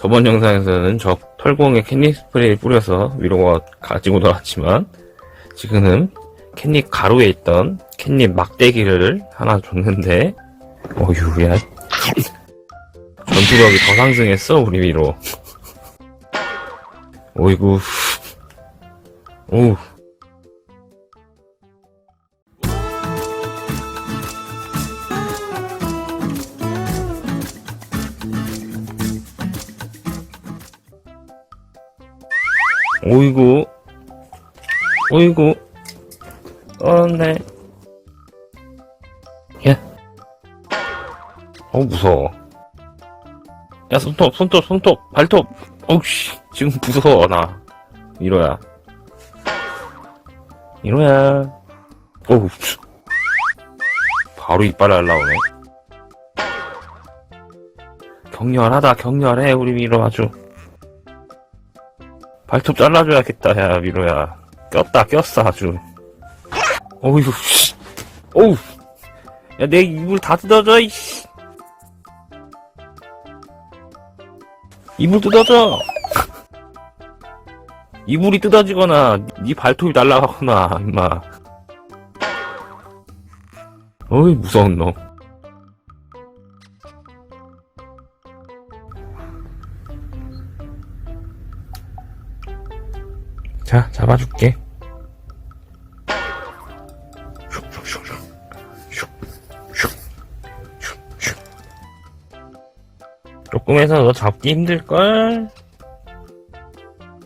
저번 영상에서는 저 털공에 캣닙 스프레이를 뿌려서 위로가 가지고 돌아왔지만 지금은 캣닙 가루에 있던 캣닙 막대기를 하나 줬는데 어휴 야 전투력이 더 상승했어 우리 위로. 어이구. 오 오이구. 오이구. 어네. 야. 어 무서워. 야 손톱 손톱 손톱. 발톱. 어우씨 지금 무서워 나. 이로야. 이로야. 어우 바로 이빨 날라오네. 격렬하다 격렬해 우리 미로 아주 발톱 잘라줘야겠다 야 미로야. 꼈다 꼈어 아주. 어휴 씨. 어우. 야내 이불 다 뜯어져 이씨. 이불 뜯어져 이불이 뜯어지거나 네 발톱이 날아가거나 임마. 어이 무서운 놈 자, 잡아줄게. 슉슉슉슉. 슉슉. 슉슉. 조금 해서 너 잡기 힘들걸?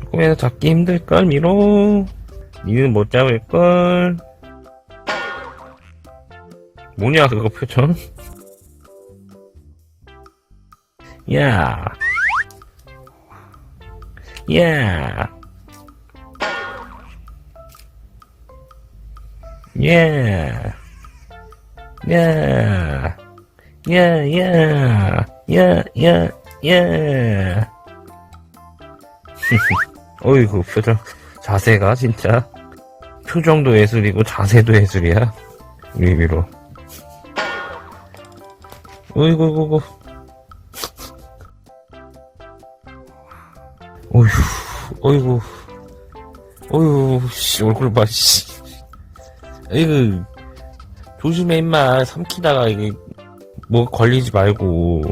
조금 해서 잡기 힘들걸, 미로? 니는 못 잡을걸? 뭐냐, 그거 표정? 야. 야. Yeah. Yeah. Yeah, yeah. Yeah, yeah, yeah. 어이구, 표정. 자세가 진짜. 표정도 예술이고 자세도 예술이야. 위위로. 어이구, 어이구. 어휴, 어이구. 어휴, 씨, 얼굴 봐, 씨. 이거 조심해 임마. 삼키다가 이게 뭐 걸리지 말고